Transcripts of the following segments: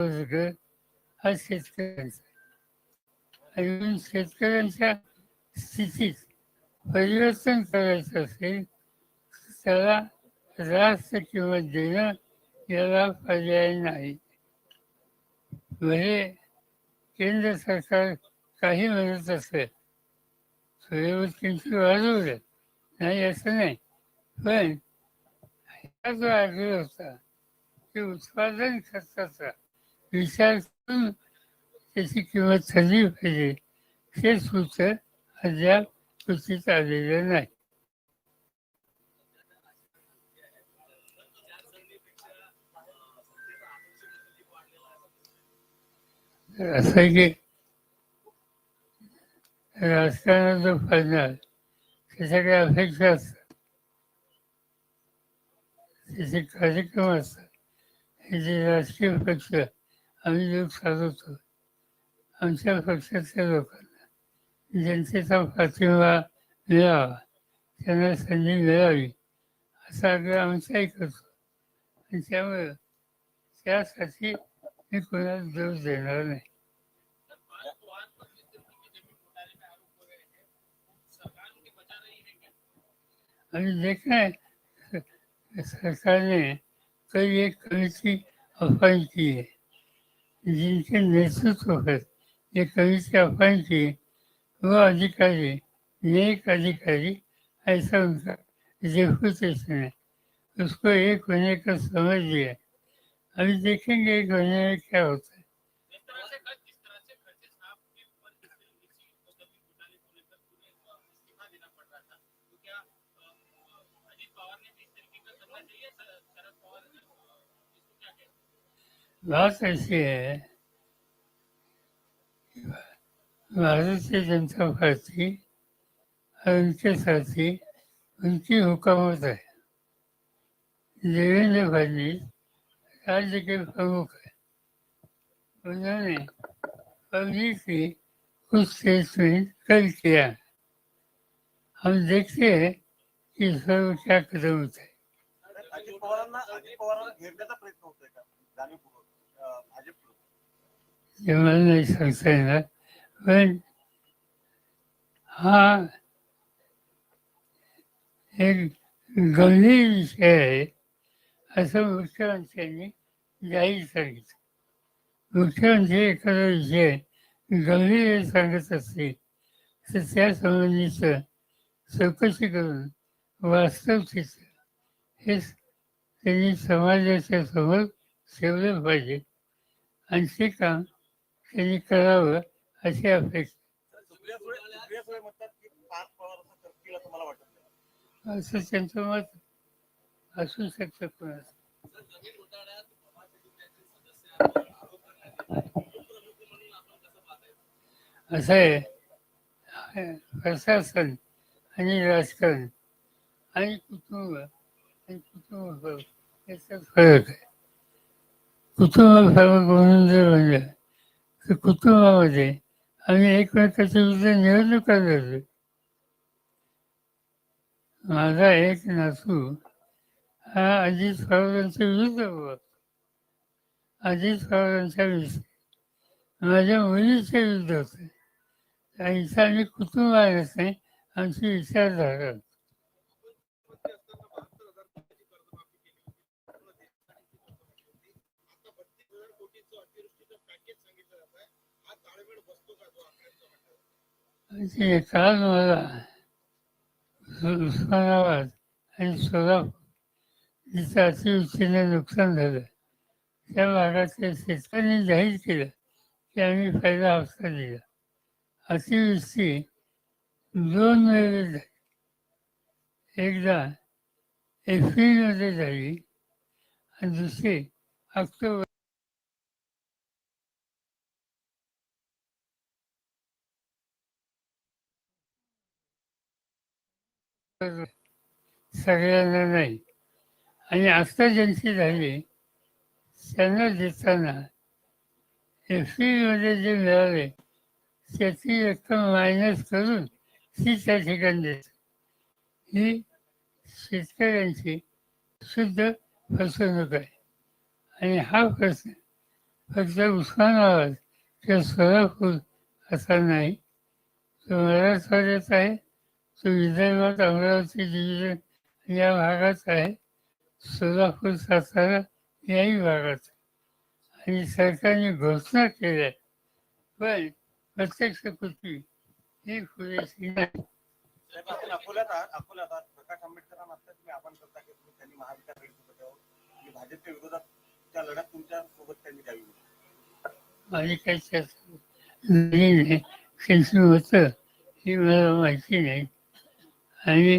रोजगार हा शेतकऱ्यांचा आहे. आणि शेतकऱ्यांच्या स्थितीत परिवर्तन करायचं असेल त्याला रास्त किंमत देणं याला पर्याय नाही म्हणजे केंद्र सरकार काही म्हणत असेल सोयाबीन किमती वाढवल्या नाही असं नाही पण हा जो आग्रह होता की उत्पादन खर्चाचा विचार करून त्याची किंमत ठरली पाहिजे. हे सूत्र अद्याप कृतीत आलेलं नाही. असं की राजकारणात जो फळणार त्याच्या काही अपेक्षा असतात. त्याचे कार्यक्रम असतात. हे जे राजकीय पक्ष आम्ही लोक साधवतो आमच्या पक्षातल्या लोकांना जनतेचा पाठिंबा मिळावा त्यांना संधी मिळावी असा आग्रह आमचाही करतो. आणि त्यामुळं त्यासाठी मी कोणाला दोष देणार नाही. आणि जे काय सरकारने ने एक कमिटी अपॉइंट केली आहे. जिनके नेतृत्व पर ये कमेटी अपॉइंट की है, वो अधिकारी नेक अधिकारी ऐसा उनका रेपुटेशन है उसको एक होने का समझ लिया अभी देखेंगे एक होने में क्या होता. बात ऐसी है कि भारतीय जनता पार्टी और उनके साथी उनकी हुकूमत है देवेंद्र फडणवीस राज्य के प्रमुख है उन्होंने पब्लिकली कुछ स्टेटमेंट कल. किया है। हम देखते हैं कि सर्व क्या कदम उठाए अजित पवारांना अजित पवारांना घेरण्याचा प्रयत्न होतोय का जाणीवपूर्वक अं, भाजपकडून नाही सांगता येणार पण हा एक गंभीर विषय आहे असं मुख्यमंत्र्यांनी जाहीर सांगितलं मुख्यमंत्री एखादा विषय गंभीर सांगत असतील तर त्यासंबंधीचं चौकशी करून वास्तव चित्र हे त्यांनी समाजाच्या समोर ठेवलं पाहिजे आणि ते काम त्यांनी करावं अशी अपेक्षा. असं त्यांचं मत असू शकतं कोणाचं असं. आहे. प्रशासन आणि राजकारण आणि कुटुंब आणि कुटुंब याचा फरक आहे. कुटुंब फरक म्हणून जर म्हणलं तर कुटुंबामध्ये आम्ही एकमेकाच्या विरुद्ध निवडणुका लढलो माझा एक नातू हा अजित पवारांच्या विरुद्ध होता. अजित पवारांच्या विरुद्ध. माझ्या मुलीच्या विरुद्ध होते. इथं आम्ही कुटुंब आहे आमची विचारधारा होती. म्हणजे काल मला उस्मानाबाद आणि सोलापूर जिथं अतिवृष्टीने नुकसान झालं त्या भागातल्या शेतकऱ्यांनी जाहीर केलं की आम्ही पहिला हप्ता दिला अतिवृष्टी दोन वेळेस झाली एकदा एप्रिलमध्ये झाली आणि दुसरी ऑक्टोबर सगळ्यांना नाही. आणि आता ज्यांची झाली त्यांना देताना एप्रिलमध्ये जे मिळाले त्याची रक्कम मायनस करून ती त्या ठिकाणी देत. ही शेतकऱ्यांची शुद्ध फसवणूक आहे. आणि हा प्रश्न फक्त उस्मानाबाद किंवा सोलापूर असा नाही. तो मराठवाड्यात आहे. विदर्भात अमरावती डिव्हिजन या भागात आहे सोलापूर सातारा याही भागात आणि सरकारने घोषणा केल्या पण प्रत्यक्ष कृती ही पुरेशी नाही अकोल्यात प्रकाश आंबेडकरांना आता तुम्ही आव्हान करता की तुम्ही त्यांनी महाविकास आघाडी सोबत यावं भाजपच्या विरोधात त्या लढ्यात तुमच्यासोबत त्यांनी द्यावी माझी काही चर्चा नाही होतं हे मला माहिती नाही. आणि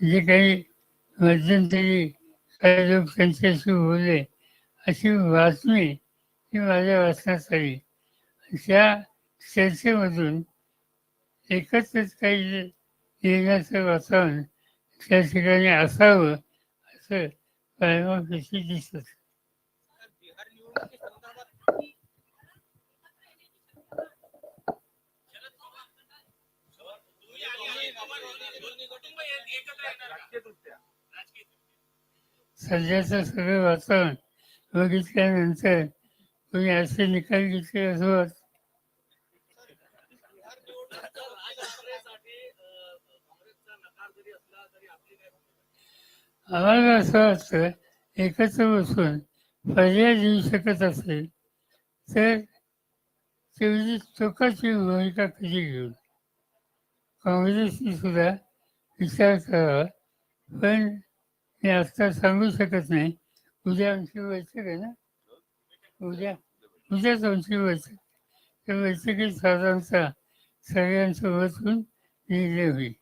जे काही मध्यंतरी काही लोक त्यांच्याशी बोलले अशी बातमी ही माझ्या वाचण्यात आली. त्या चर्चेमधून एकत्रच काही येण्याचं वातावरण त्या ठिकाणी असावं असं कायमापेशी दिसत बिहार निवडणुकी संदर्भात शरद पवार तुम्ही आणि अजित पवार दोन्ही दोन्ही कुटुंब एक- एकत्र येणार का? राजकीयदृष्ट्या राजकीय सध्याचं सगळं वातावरण बघितल्यानंतर तुम्ही असे निकाल घेतले असं आम्हाला असं वाटतं एकत्र बसून पर्याय देऊ शकत असेल तर तेवढी चोखाची भूमिका कधी घेऊ काँग्रेसने सुद्धा विचार करावा पण मी आत्ता सांगू शकत नाही. उद्या आमची बैठक आहे ना? उद्या उद्याच आमची बैठक. त्या बैठकीत साधारणतः सगळ्यांसोबत होऊन निर्णय होईल.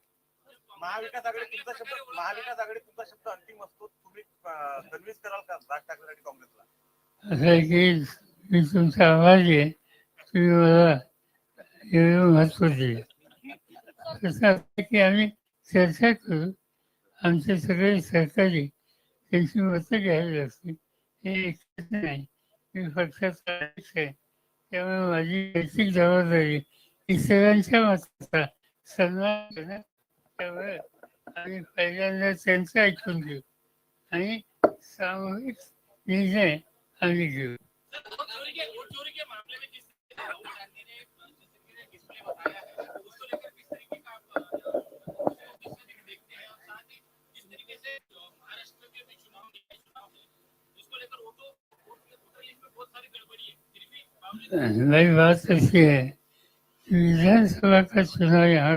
महाविकास आघाडी तुमचा शब्द महाविकास आघाडी तुमचा शब्द अंतिम असतो. तुम्ही कन्व्हिन्स कराल का राज ठाकरेसाठी काँग्रेसला? असं आहे की मी तुमचा आवाज आहे. तुम्ही मला एवढं दिलं. की आम्ही चर्चा करू आमचे सगळे सहकारी त्यांची मतं घ्यावी लागतील हे एकच नाही. मी फक्त आहे. त्यामुळे माझी नैतिक जबाबदारी इतरांच्या मताचा सन्मान करणं त्यामुळे आम्ही पहिल्यांदा त्यांचं ऐकून घेऊ. आणि सामूहिक निर्णय आम्ही घेऊ सर, वोट चोरी के वोट चोरी के मामले में जिस तरीके से राहुल गांधी ने अ, जिस तरीके से डिस्प्ले बताया है उसको लेकर किस तरीके का आप अ, अ, किस तरीके देखते हैं और साथ ही जिस तरीके से अ, महाराष्ट्र के भी चुनाव निकाय चुनाव है उसको लेकर वोटों वोट वोटर लिस्ट में बहुत सारी गड़बड़ी है फिर नई बात ऐसी है विधानसभा का चुनाव यहाँ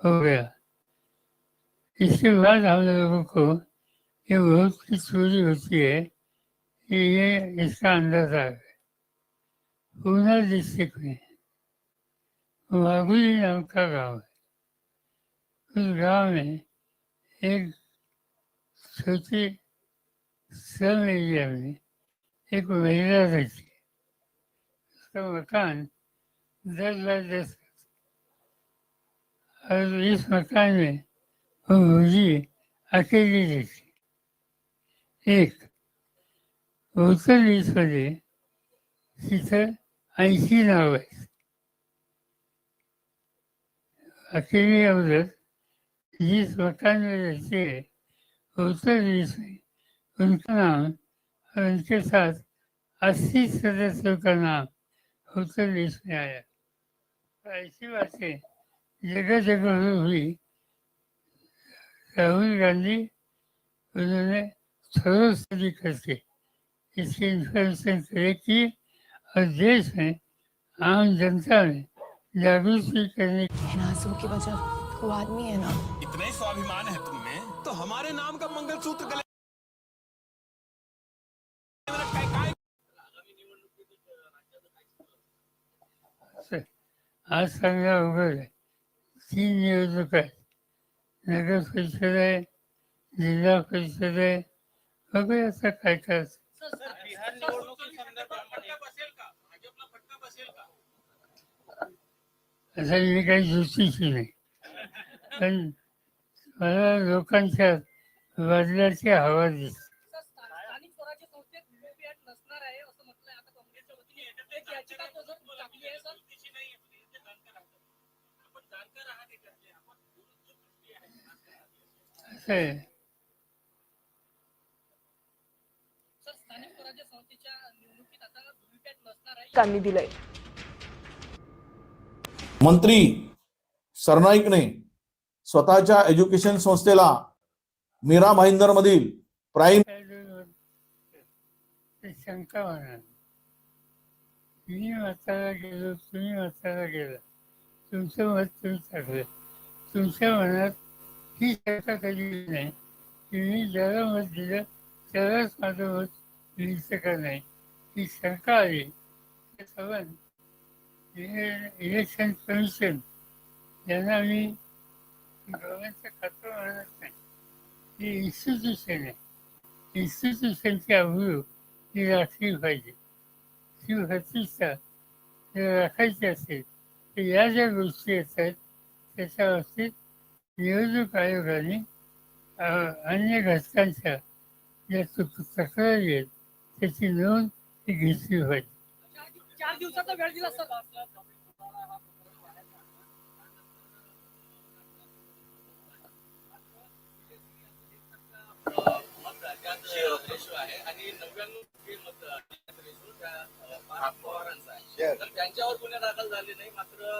हो गया इसके बाद हम लोगों को ये बहुत की चोरी होती है कि ये इसका अंदाजा है। पूना डिस्ट्रिक्ट में वागुली नाम का गांव है। उस गांव में एक छोटी सब एरिया में एक महिला रहती है। मकान दस बाय दस और इस मकान में वो भूजी अकेली रहती एक उत्तरमध्ये तिथं ऐंशी नाव आहेत अकेली औरत जिस मकान में रहती है उत्तर वीस में उनका नाम और उनके साथ अस्सी सदस्यों का नाम उत्तर प्रदेश में आया तो ऐसी बातें जगह जगह हुई राहुल गांधी उन्होंने थोड़ा तरीके से इसकी इंफॉर्मेशन कलेक्ट की और देश में आम जनता में जागृति करने की वजह. वो आदमी है ना. इतना ही स्वाभिमान है तुम में तो हमारे नाम का मंगलसूत्र आज सांगणं अवघड आहे. तीन नियोजक आहेत. नगर परिषद आहे जिल्हा परिषद आहे वगैरे असं काय काय असतं. असं मी काही ज्योतिषी नाही. पण मला लोकांच्या बदलाची हवा दिसते. आहे सर स्थानिक स्वराज्य संस्थेच्या निवडणुकीत आता व्हीव्हीपॅट कांनी दिलंय. मंत्री सरनाईकने स्वतःच्या एज्युकेशन संस्थेला मीरा भाईंदर मधील प्राईम शंका होणार मी म्हातारा गेलो तुम्ही म्हातारा गेला. तुमचं मत तुम्ही टाकलं तुमच्या मनात ही चर्चा केलेली नाही नये की मी ज्याला मत दिलं त्यालाच माझं मत लिहिचं का नाही ही शंका आली ते सावंत इलेक्शन कमिशन यांना मी गव्हर्नमेंटचं खातं म्हणत नाही. ही इन्स्टिट्यूशन आहे. इन्स्टिट्यूशनची अभियोग ही राखली पाहिजे. ती प्रतिष्ठा राखायची असेल तर या ज्या गोष्टी येतात त्याच्या बाबतीत निवडणूक आयोगाने अन्य घटकांच्या ज्या तक- तक्रारी आहेत त्याची नोंद ही घेतली पाहिजे. चार दिवसाचा वेळ दिला त्यांच्यावर गुन्हे दाखल झाले नाही मात्र.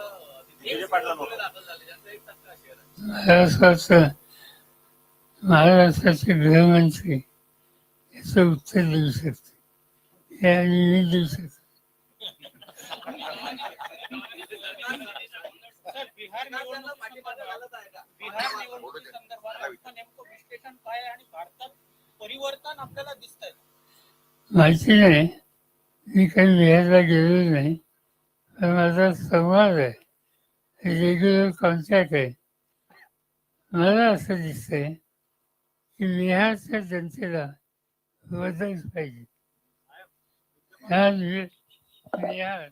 गुन्हे दाखल झाले. त्यांचा एक महाराष्ट्राचं महाराष्ट्राचे गृहमंत्री याचं उत्तर देऊ शकते. हे आणि मी देऊ शकते. माहिती नाही. मी काही बिहारला गेलेलो नाही. पण माझा संवाद आहे. रेग्युलर कॉन्टॅक्ट आहे. मला असं दिसतंय की बिहारच्या जनतेला बदल पाहिजे. ह्या बिहार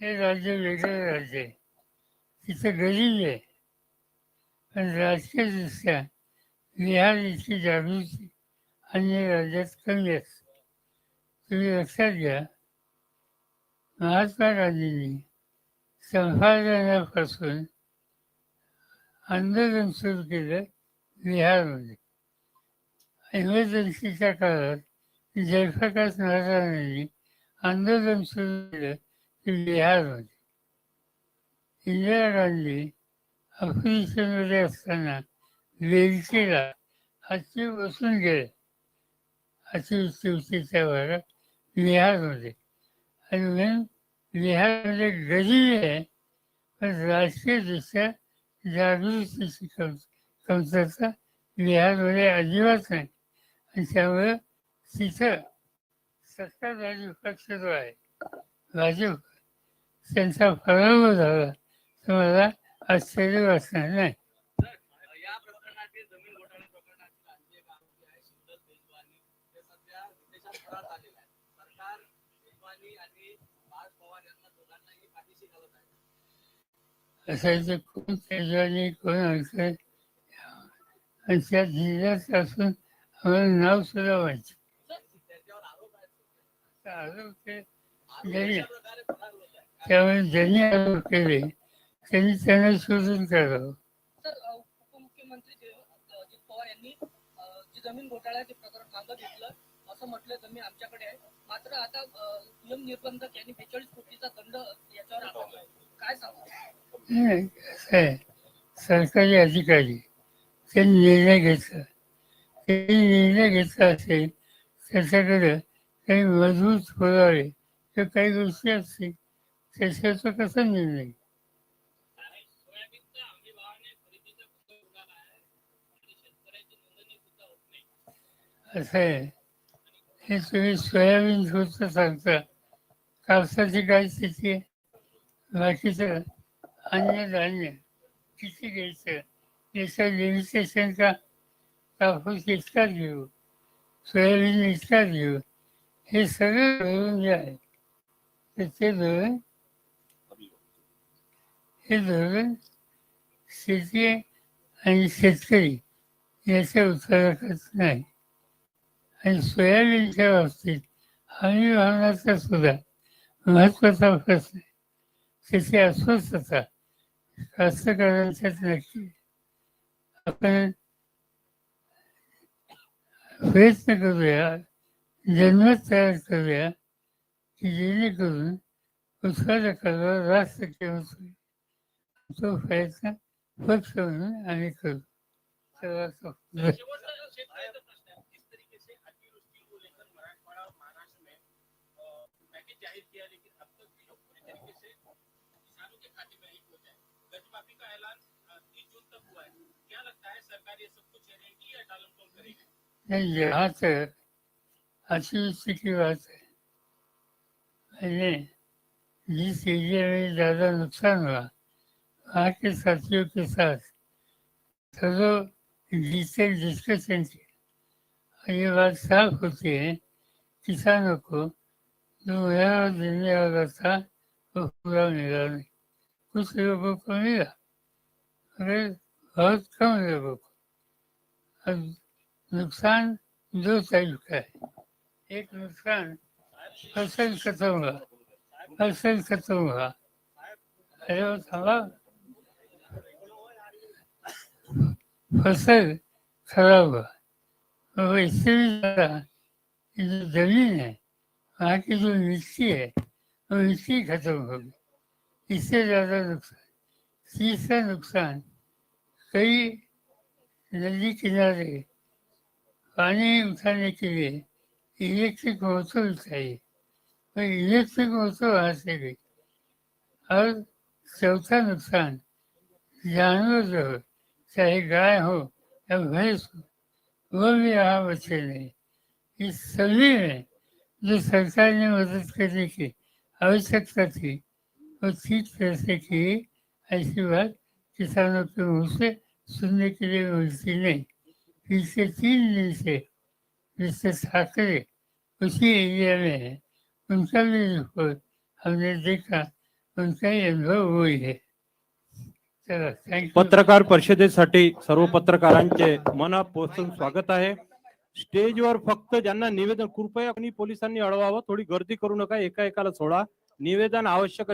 हे राज्य वेगळं राज्य आहे. तिथं गरीब आहे. पण राजकीयदृष्ट्या बिहार इथली जागृती अन्य राज्यात कमी असते तुम्ही लक्षात घ्या महात्मा गांधींनी संपादनापासून आंदोलन सुरू केलं बिहारमध्ये. इमर्जन्सीच्या काळात जयप्रकाश नारायणांनी आंदोलन सुरू केलं ते बिहारमध्ये. इंदिरा गांधी ऑफिसमध्ये असताना वेलचीला हाती बसून गेले. अतिवृष्टीच्या भागात बिहारमध्ये. आणि म्हणून बिहारमध्ये गरीब आहे. पण राजकीयदृष्ट्या जागृतीची कम कमतरता बिहारमध्ये अजिबात नाही. आणि त्यामुळं तिथं सत्ताधारी पक्ष जो आहे भाजप त्यांचा पराभव झाला. तर मला आश्चर्य वाटणार नाही या प्रकरणातील जमीन घोटाळे प्रकरणातील आणखी एक आरोपी आहे सुंदर तेजवानी ते सध्या विदेशात पळत आलेले आहे सरकार तेजवानी आणि पार्थ पवार यांना दोघांनाही पाठीशी घालत आहे असायचं कोण त्याच्याने कोण अंकर आणि त्या जिल्ह्यात असून आम्हाला नाव सुद्धा व्हायचं आरोप ते त्यामुळे ज्यांनी आरोप केले त्यांनी त्यांना शोधून काढावं. जमीन घोटाळ्याचे प्रकरण मागं घेतलं असं म्हटलं जमीन आमच्याकडे आहे. मात्र आता नियम निर्बंधक यांनी बेचाळीस कोटीचा दंड याच्यावर आला नाही, कसं आहे सरकारी अधिकारी त्यांनी निर्णय घेतला त्यांनी निर्णय घेतला असेल त्याच्याकडे काही मजबूत पुरावे तर काही गोष्टी असतील त्याच्याचा कसा निर्णय? असं आहे. हे तुम्ही सोयाबीन सुद्धा सांगता. कापसाची काय स्थिती आहे? बाकीचं अन्नधान्य किती घ्यायचं? याचं लिमिटेशन कापूस इतकाच घेऊ सोयाबीन इतकाच घेऊ हे सगळं धोरण जे आहे तर ते धोरण हे धोरण शेती आणि शेतकरी याच्या उत्तराखत नाही. आणि सोयाबीनच्या बाबतीत हमी भावनाचा सुद्धा महत्त्वाचा प्रश्न आहे त्याची अस्वस्थता कास्तकारांच्यात नक्की आपण प्रयत्न करूया जन्मत तयार करूया की जेणेकरून उत्साह कलर राष्ट्र केवळ तो प्रयत्न पक्ष म्हणून आम्ही करू चला तो. शेवटचा शेतकऱ्याचा प्रश्न है किस तरीके से अतिवृष्टि को लेकर मराठवाड़ा और महाराष्ट्र में पैकेज जाहिर किया लेकिन अब तक भी लोग पूरी तरीके से किसानों के खाते में नहीं पहुंचा कर्जमाफी का ऐलान तीस जून तक हुआ है क्या लगता है सरकार ये सब कुछ करेगी या टालम टोल करेगी? नहीं यहाँ तक अतिवृष्टि की बात है। मैंने जिस एरिया में ज़्यादा नुकसान हुआ वहाँ के साथियों के साथ थोड़ा डिटेल डिस्कशन की ये बात साफ होती है किसानों को जो मेरा देने वाला था वो पूरा मिला नहीं। कुछ लोगों को मिला मगर बहुत कम लोगों को अब नुकसान दो टाइप का है एक नुकसान फसल खत्म हुआ फसल खत्म हुआ अरे वो थामा फसल खराब हुआ वैसे भी ज़्यादा जो जमीन है वहाँ की जो मिट्टी है वो मिट्टी खत्म हो गई इससे ज़्यादा नुकसान तीसरा नुकसान, कई नदी किनारे पानी उठाने के लिए इलेक्ट्रिक मोटर चाहिए और इलेक्ट्रिक मोटर वहाँ से गई। और चौथा नुकसान, जानवर जो हो, चाहे गाय हो या भैंस हो, वो भी यहाँ बचे नहीं। इस सभी में जो सरकार ने मदद करने की आवश्यकता थी वो ठीक तरह से की ऐसी बात किसानों के मुँह से सुनने के लिए मिलती नहीं। पिछले तीन दिन से मिस्टर ठाकरे उसी एरिया में है। उनका भी रिपोर्ट हमने देखा, उनका ही अनुभव वही है। पत्रकार परिषदेसाठी सर्व पत्रकारांचे मनापासून स्वागत आहे. स्टेजवर फक्त ज्यांना निवेदन, कृपया पोलिसांनी अडवावं, थोडी गर्दी करू नका, एका एकाला सोडा. निवेदन आवश्यक